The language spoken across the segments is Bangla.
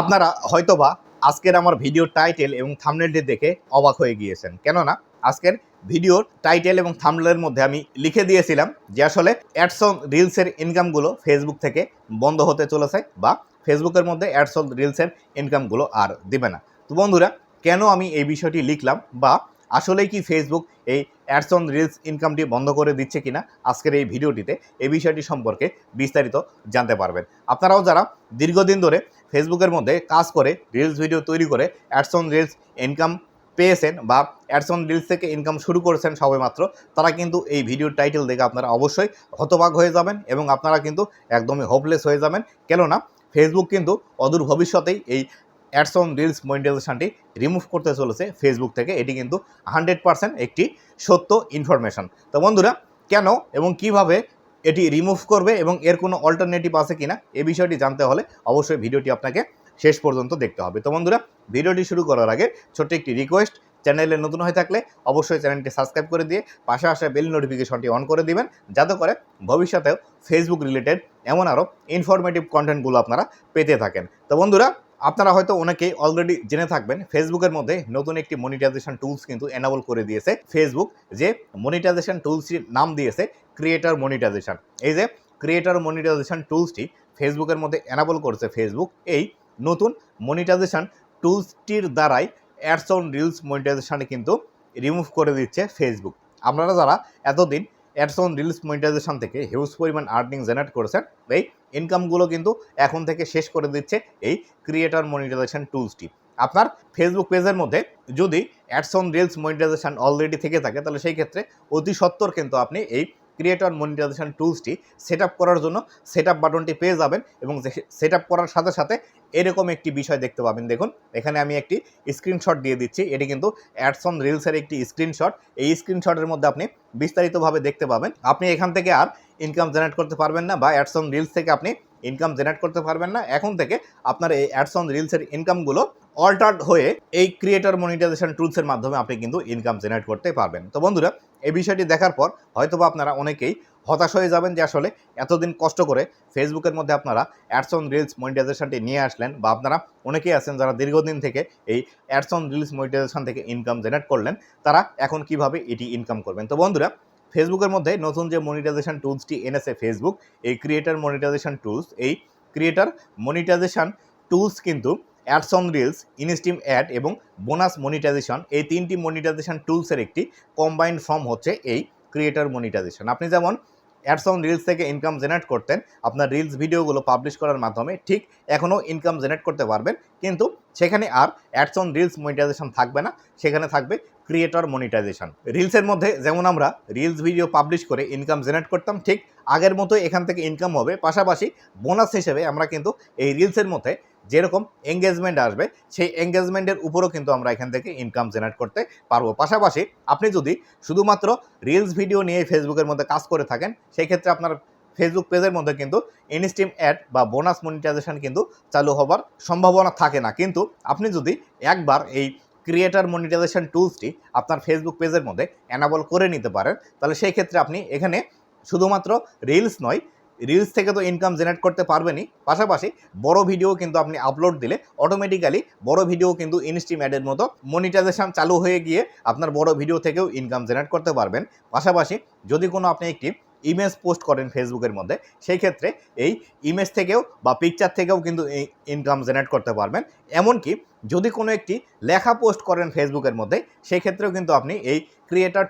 আপনারা হয়তোবা আজকের আমার ভিডিও টাইটেল এবং থামনেলটি দেখে অবাক হয়ে গিয়েছেন। কেননা আজকের ভিডিওর টাইটেল এবং থামনেলের মধ্যে আমি লিখে দিয়েছিলাম যে আসলে অ্যাডস অন রিলসের ইনকামগুলো ফেসবুক থেকে বন্ধ হতে চলেছে বা ফেসবুকের মধ্যে অ্যাডস অন রিলসের ইনকামগুলো আর দিবে না। তো বন্ধুরা, কেন আমি এই বিষয়টি লিখলাম বা আসলে কি ফেসবুক এই অ্যাডস অন রিলস ইনকামটি বন্ধ করে দিচ্ছে কিনা আজকের এই ভিডিওটিতে এই বিষয়টি সম্পর্কে বিস্তারিত জানতে পারবেন। আপনারাও যারা দীর্ঘদিন ধরে ফেসবুকের মধ্যে কাজ করে রিলস ভিডিও তৈরি করে অ্যাডস অন রিলস ইনকাম পেয়েছেন বা অ্যাডস অন রিলস থেকে ইনকাম শুরু করেছেন সবেমাত্র, তারা কিন্তু এই ভিডিওর টাইটেল দেখে আপনারা অবশ্যই হতবাক হয়ে যাবেন এবং আপনারা কিন্তু একদমই হোপলেস হয়ে যাবেন। কেননা ফেসবুক কিন্তু অদূর ভবিষ্যতেই এই অ্যাডস অন রিলস মনিটাইজেশনটি রিমুভ করতে চলেছে ফেসবুক থেকে। এটি কিন্তু হান্ড্রেড একটি সত্য ইনফরমেশন তো বন্ধুরা, কেন এবং কীভাবে এটি রিমুভ করবে এবং এর কোনো অল্টারনেটিভ আছে কিনা এ বিষয়টি জানতে হলে অবশ্যই ভিডিওটি আপনাকে শেষ পর্যন্ত দেখতে হবে। তো বন্ধুরা, ভিডিওটি শুরু করার আগে ছোট্ট একটি রিকোয়েস্ট চ্যানেলে নতুন হয়ে থাকলে অবশ্যই চ্যানেলটি সাবস্ক্রাইব করে দিয়ে পাশে আসা বেল নোটিফিকেশনটি অন করে দিবেন, যাতে করে ভবিষ্যতেও ফেসবুক রিলেটেড এমন আরও ইনফরমেটিভ কন্টেন্টগুলো আপনারা পেতে থাকেন। তো বন্ধুরা আপনারা হয়তো অনেকেই অলরেডি জেনে থাকবেন ফেসবুকের মধ্যে নতুন একটি মনিটাইজেশন টুলস কিন্তু এনাবল করে দিয়েছে। ফেসবুক যে মনিটাইজেশন টুলসটির নাম দিয়েছে ক্রিয়েটার মনিটাইজেশন এই যে ক্রিয়েটার মনিটাইজেশন টুলসটি ফেসবুকের মধ্যে এনাবল করেছে ফেসবুক এই নতুন মনিটাইজেশন টুলসটির দ্বারাই অ্যাডস অন রিলস মনিটাইজেশনে কিন্তু রিমুভ করে দিচ্ছে ফেসবুক আপনারা যারা এতদিন অ্যাডস অন রিলস মনিটাইজেশন থেকে হিউজ পরিমাণ আর্নিং জেনারেট করেছেন। এই ইনকামগুলো কিন্তু এখন থেকে শেষ করে দিচ্ছে এই ক্রিয়েটর মনিটাইজেশন টুলসটি আপনার ফেসবুক পেজের মধ্যে যদি ads on reels monetisation already থেকে থাকে, তাহলে সেই ক্ষেত্রে অতি সত্বর কিন্তু আপনি এই ক্রিয়েটর মনিটাইজেশন টুলসটি সেট করার জন্য সেট বাটনটি পেয়ে যাবেন এবং সেট করার সাথে সাথে এরকম একটি বিষয় দেখতে পাবেন। দেখুন, এখানে আমি একটি স্ক্রিনশট দিয়ে দিচ্ছি। এটি কিন্তু অ্যাডস অন রিলসের একটি স্ক্রিনশট এই স্ক্রিনশটের মধ্যে আপনি বিস্তারিতভাবে দেখতে পাবেন। আপনি এখান থেকে আর ইনকাম জেনারেট করতে পারবেন না বা অ্যাডস অন রিলস থেকে আপনি ইনকাম জেনারেট করতে পারবেন না। এখন থেকে আপনার এই অ্যাডস অন রিলসের ইনকামগুলো অল্টার্ড হয়ে এই ক্রিয়েটর মনিটাইজেশন টুলসের মাধ্যমে আপনি কিন্তু ইনকাম জেনারেট করতে পারবেন। তো বন্ধুরা, এই বিষয়টি দেখার পর হয়তোবা আপনারা অনেকেই হতাশ হয়ে যাবেন যে আসলে এতদিন কষ্ট করে ফেসবুকের মধ্যে আপনারা অ্যাডস অন রিলস মনিটাইজেশনটি নিয়ে আসলেন বা আপনারা অনেকেই আছেন যারা দীর্ঘদিন থেকে এই অ্যাডস অন রিলস মনিটাইজেশন থেকে ইনকাম জেনারেট করলেন, তারা এখন কীভাবে এটি ইনকাম করবেন? তো বন্ধুরা ফেসবুকের মধ্যে নতুন যে মনিটাইজেশন টুলসটি এনেছে ফেসবুক এই ক্রিয়েটার মনিটাইজেশন টুলস এই ক্রিয়েটার মনিটাইজেশন টুলস কিন্তু ads on reels instream ad এবং বোনাস মনিটাইজেশন এই তিনটি মনিটাইজেশন টুলসের একটি কম্বাইন্ড ফর্ম হচ্ছে এই ক্রিয়েটার মনিটাইজেশন আপনি যেমন অ্যাডস অন রিলস থেকে ইনকাম জেনারেট করতেন। আপনার রিলস ভিডিওগুলো পাবলিশ করার মাধ্যমে ঠিক এখনও ইনকাম জেনারেট করতে পারবেন। কিন্তু সেখানে আর অ্যাডস অন রিলস মনিটাইজেশন থাকবে না। সেখানে থাকবে ক্রিয়েটর মনিটাইজেশন রিলসের মধ্যে যেমন আমরা রিলস ভিডিও পাবলিশ করে ইনকাম জেনারেট করতাম, ঠিক আগের মতো এখান থেকে ইনকাম হবে। পাশাপাশি বোনাস হিসেবে আমরা কিন্তু এই রিলসের মধ্যে যেরকম এঙ্গেজমেন্ট আসবে, সেই এঙ্গেজমেন্টের উপরও কিন্তু আমরা এখান থেকে ইনকাম জেনারেট করতে পারব। পাশাপাশি আপনি যদি শুধুমাত্র রিলস ভিডিও নিয়ে ফেসবুকের মধ্যে কাজ করে থাকেন, সেই ক্ষেত্রে আপনার ফেসবুক পেজের মধ্যে কিন্তু ইনস্টিম অ্যাড বা বোনাস মনিটাইজেশন কিন্তু চালু হবার সম্ভাবনা থাকে না। কিন্তু আপনি যদি একবার এই ক্রিয়েটার মনিটাইজেশন টুলসটি আপনার ফেসবুক পেজের মধ্যে অ্যানাবল করে নিতে পারেন, তাহলে সেই ক্ষেত্রে আপনি এখানে শুধুমাত্র রিলস নয় রিলস থেকে তো ইনকাম জেনারেট করতে পারবেনই। পাশাপাশি বড় ভিডিও কিন্তু আপনি আপলোড দিলে অটোমেটিক্যালি বড় ভিডিও কিন্তু ইনস্টিম অ্যাডের মতো মনিটাইজেশন চালু হয়ে গিয়ে আপনার বড় ভিডিও থেকেও ইনকাম জেনারেট করতে পারবেন। পাশাপাশি যদি কোনো আপনি একটি ইমেজ পোস্ট করেন ফেসবুকের মধ্যে, সেই ক্ষেত্রে এই ইমেজ থেকেও বা পিকচার থেকেও কিন্তু ইনকাম জেনারেট করতে পারবেন। এমনকি যদি কোনো একটি লেখা পোস্ট করেন ফেসবুকের মধ্যে, সেই ক্ষেত্রেও কিন্তু আপনি এই ক্রিয়েটার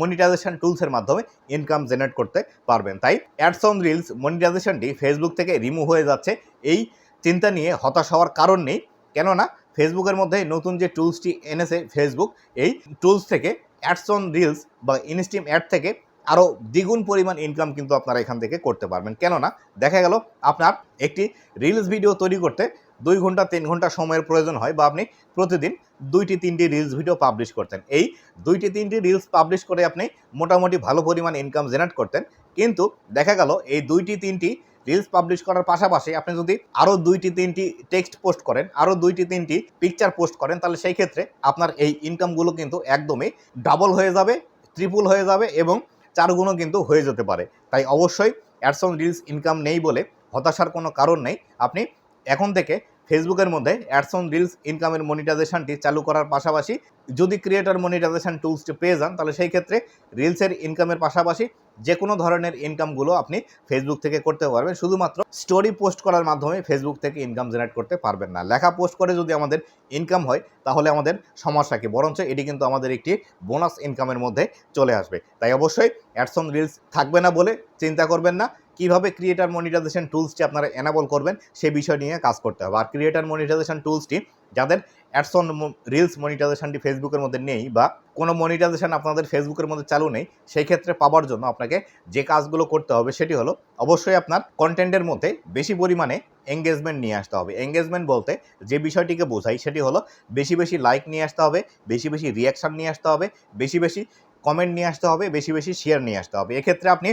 মনিটাইজেশন টুলসের মাধ্যমে ইনকাম জেনারেট করতে পারবেন। তাই অ্যাডস অন রিলস মনিটাইজেশনটি ফেসবুক থেকে রিমুভ হয়ে যাচ্ছে। এই চিন্তা নিয়ে হতাশ হওয়ার কারণ নেই। কেননা ফেসবুকের মধ্যে নতুন যে টুলসটি এনেছে ফেসবুক এই টুলস থেকে অ্যাডস অন রিলস বা ইনস্টিম অ্যাড থেকে আরও দ্বিগুণ পরিমাণ ইনকাম কিন্তু আপনারা এখান থেকে করতে পারবেন। কেননা দেখা গেল আপনার একটি রিলস ভিডিও তৈরি করতে দুই ঘণ্টা, তিন ঘণ্টা সময়ের প্রয়োজন হয় বা আপনি প্রতিদিন দুইটি, তিনটি রিলস ভিডিও পাবলিশ করতেন। এই দুইটি, তিনটি রিলস পাবলিশ করে আপনি মোটামুটি ভালো পরিমাণ ইনকাম জেনারেট করতেন। কিন্তু দেখা গেল এই দুইটি, তিনটি রিলস পাবলিশ করার পাশাপাশি আপনি যদি আরও দুইটি, তিনটি টেক্সট পোস্ট করেন, আরও দুইটি, তিনটি পিকচার পোস্ট করেন, তাহলে সেই ক্ষেত্রে আপনার এই ইনকামগুলো কিন্তু একদমই ডাবল হয়ে যাবে ট্রিপল হয়ে যাবে এবং চার গুণও কিন্তু হয়ে যেতে পারে। তাই অবশ্যই অ্যাডস অন রিলস ইনকাম নেই বলে হতাশার কোনো কারণ নেই। আপনি এখন থেকে ফেসবুকের মধ্যে অ্যাডসন রিলস ইনকামের মনিটাইজেশনটি চালু করার পাশাপাশি যদি ক্রিয়েটার মনিটাইজেশন টুলসটি পেয়ে যান, তাহলে সেই ক্ষেত্রে রিলসের ইনকামের পাশাপাশি যে কোনো ধরনের ইনকামগুলো আপনি ফেসবুক থেকে করতে পারবেন। শুধুমাত্র স্টোরি পোস্ট করার মাধ্যমে ফেসবুক থেকে ইনকাম জেনারেট করতে পারবেন না। লেখা পোস্ট করে যদি আমাদের ইনকাম হয়, তাহলে আমাদের সমস্যা কি? বরঞ্চ এটি কিন্তু আমাদের একটি বোনাস ইনকামের মধ্যে চলে আসবে। তাই অবশ্যই অ্যাডসন রিলস থাকবে না বলে চিন্তা করবেন না। কীভাবে ক্রিয়েটার মনিটাইজেশন টুলসটি আপনারা এনাবল করবেন, সে বিষয় নিয়ে কাজ করতে হবে। আর ক্রিয়েটার মনিটাইজেশন টুলসটি যাদের অ্যাডসন রিলস মনিটাইজেশনটি ফেসবুকের মধ্যে নেই বা কোনো মনিটাইজেশন আপনাদের ফেসবুকের মধ্যে চালু নেই, সেই ক্ষেত্রে পাওয়ার জন্য আপনাকে যে কাজগুলো করতে হবে সেটি হলো অবশ্যই আপনার কন্টেন্টের মধ্যে বেশি পরিমাণে এঙ্গেজমেন্ট নিয়ে আসতে হবে। এঙ্গেজমেন্ট বলতে যে বিষয়টিকে বোঝাই সেটি হলো বেশি বেশি লাইক নিয়ে আসতে হবে, বেশি বেশি রিয়াকশান নিয়ে আসতে হবে, বেশি বেশি কমেন্ট নিয়ে আসতে হবে, বেশি বেশি শেয়ার নিয়ে আসতে হবে। এক্ষেত্রে আপনি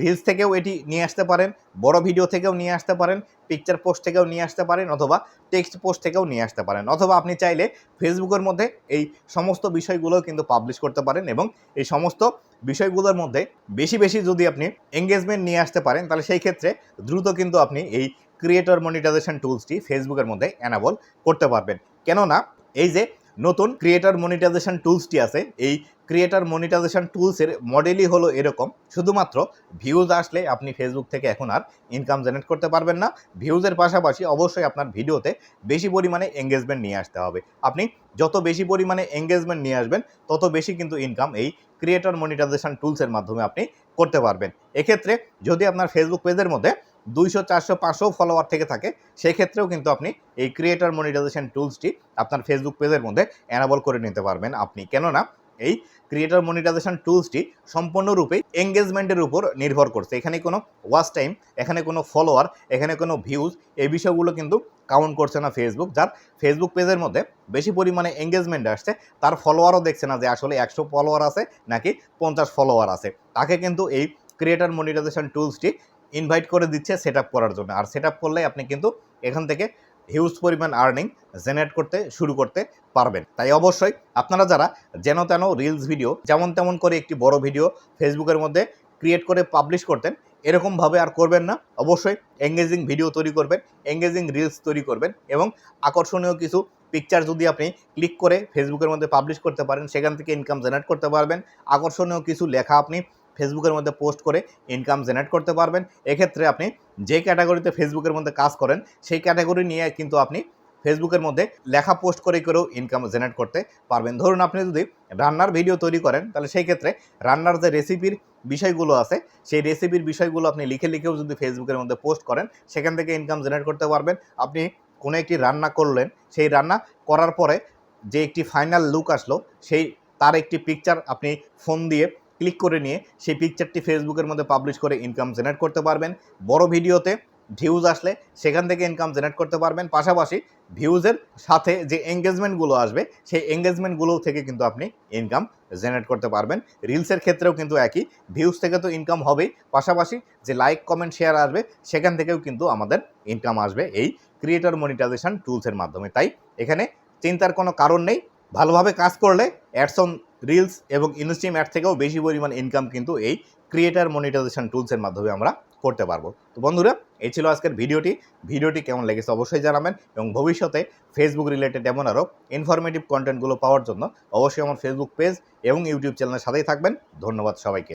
রিলস থেকেও এটি নিয়ে আসতে পারেন, বড় ভিডিও থেকেও নিয়ে আসতে পারেন পিকচার পোস্ট থেকেও নিয়ে আসতে পারেন অথবা টেক্সট পোস্ট থেকেও নিয়ে আসতে পারেন। অথবা আপনি চাইলে ফেসবুকের মধ্যে এই সমস্ত বিষয়গুলো কিন্তু পাবলিশ করতে পারেন এবং এই সমস্ত বিষয়গুলোর মধ্যে বেশি বেশি যদি আপনি এঙ্গেজমেন্ট নিয়ে আসতে পারেন, তাহলে সেই ক্ষেত্রে দ্রুত কিন্তু আপনি এই ক্রিয়েটর মনিটাইজেশন টুলসটি ফেসবুকের মধ্যে অ্যানাবল করতে পারবেন। কেননা এই যে নতুন ক্রিয়েটর মনিটাইজেশন টুলসটি আছে, এই ক্রিয়েটর মনিটাইজেশন টুলসের মডেলই হলো এরকম। শুধুমাত্র ভিউজ আসলে আপনি ফেসবুক থেকে এখন আর ইনকাম জেনারেট করতে পারবেন না। ভিউজের পাশাপাশি অবশ্যই আপনার ভিডিওতে বেশি পরিমাণে এঙ্গেজমেন্ট নিয়ে আসতে হবে। আপনি যত বেশি পরিমাণে এঙ্গেজমেন্ট নিয়ে আসবেন, তত বেশি কিন্তু ইনকাম এই ক্রিয়েটর মনিটাইজেশন টুলসের মাধ্যমে আপনি করতে পারবেন। এক্ষেত্রে যদি আপনার ফেসবুক পেজের মধ্যে দুইশো, চারশো, পাঁচশো ফলোয়ার থেকে থাকে, সেক্ষেত্রেও কিন্তু আপনি এই ক্রিয়েটর মনিটাইজেশন টুলসটি আপনার ফেসবুক পেজের মধ্যে অ্যানাবল করে নিতে পারবেন আপনি। কেননা এই ক্রিয়েটার মনিটাইজেশন টুলসটি সম্পূর্ণরূপে এঙ্গেজমেন্টের উপর নির্ভর করছে। এখানে কোনো ওয়াচ টাইম এখানে কোনো ফলোয়ার এখানে কোনো ভিউজ এই বিষয়গুলো কিন্তু কাউন্ট করছে না ফেসবুক যার ফেসবুক পেজের মধ্যে বেশি পরিমাণে এঙ্গেজমেন্ট আসছে, তার ফলোয়ারও দেখছে না যে আসলে একশো ফলোয়ার আছে নাকি পঞ্চাশ ফলোয়ার আছে। তাকে কিন্তু এই ক্রিয়েটার মনিটাইজেশন টুলসটি ইনভাইট করে দিচ্ছে সেট করার জন্য। আর সেট করলে আপনি কিন্তু এখান থেকে হিউজ পরিমাণ আর্নিং জেনারেট করতে, শুরু করতে পারবেন। তাই অবশ্যই আপনারা যারা যেন তেন রিলস ভিডিও, যেমন তেমন করে একটি বড় ভিডিও ফেসবুকের মধ্যে ক্রিয়েট করে পাবলিশ করতেন, এরকমভাবে আর করবেন না। অবশ্যই এঙ্গেজিং ভিডিও তৈরি করবেন এঙ্গেজিং রিলস তৈরি করবেন এবং আকর্ষণীয় কিছু পিকচার যদি আপনি ক্লিক করে ফেসবুকের মধ্যে পাবলিশ করতে পারেন, সেখান থেকে ইনকাম জেনারেট করতে পারবেন। আকর্ষণীয় কিছু লেখা আপনি ফেসবুকের মধ্যে পোস্ট করে ইনকাম জেনারেট করতে পারবেন। এক্ষেত্রে আপনি যে ক্যাটাগরিতে ফেসবুকের মধ্যে কাজ করেন, সেই ক্যাটাগরি নিয়ে কিন্তু আপনি ফেসবুকের মধ্যে লেখা পোস্ট করে করেও ইনকাম জেনারেট করতে পারবেন। ধরুন আপনি যদি রান্নার ভিডিও তৈরি করেন, তাহলে সেই ক্ষেত্রে রান্নার যে রেসিপির বিষয়গুলো আছে, সেই রেসিপির বিষয়গুলো আপনি লিখে লিখেও যদি ফেসবুকের মধ্যে পোস্ট করেন, সেখান থেকে ইনকাম জেনারেট করতে পারবেন। আপনি কোনো একটি রান্না করলেন, সেই রান্না করার পরে যে একটি ফাইনাল লুক আসলো, সেই তার একটি পিকচার আপনি ফোন দিয়ে ক্লিক করে নিয়ে সেই পিকচারটি ফেসবুকের মধ্যে পাবলিশ করে ইনকাম জেনারেট করতে পারবেন। বড় ভিডিওতে ভিউজ আসলে সেখান থেকে ইনকাম জেনারেট করতে পারবেন। পাশাপাশি ভিউজের সাথে যে এঙ্গেজমেন্টগুলো আসবে, সেই এঙ্গেজমেন্টগুলো থেকে কিন্তু আপনি ইনকাম জেনারেট করতে পারবেন। রিলসের ক্ষেত্রেও কিন্তু একই। ভিউজ থেকে তো ইনকাম হবেই। পাশাপাশি যে লাইক কমেন্ট শেয়ার আসবে, সেখান থেকেও কিন্তু আমাদের ইনকাম আসবে এই ক্রিয়েটর মনিটাইজেশন টুলসের মাধ্যমে। তাই এখানে চিন্তার কোনো কারণ নেই। ভালোভাবে কাজ করলে অ্যাডসন রিলস এবং ইনস্টিম অ্যাড থেকেও বেশি পরিমাণ ইনকাম কিন্তু এই ক্রিয়েটার মনিটাইজেশন টুলসের মাধ্যমে আমরা করতে পারব। তো বন্ধুরা, এই ছিল আজকের ভিডিওটি। ভিডিওটি কেমন লেগেছে অবশ্যই জানাবেন এবং ভবিষ্যতে ফেসবুক রিলেটেড এমন আরও ইনফরমেটিভ কন্টেন্টগুলো পাওয়ার জন্য অবশ্যই আমার ফেসবুক পেজ এবং ইউটিউব চ্যানেলের সাথেই থাকবেন। ধন্যবাদ সবাইকে।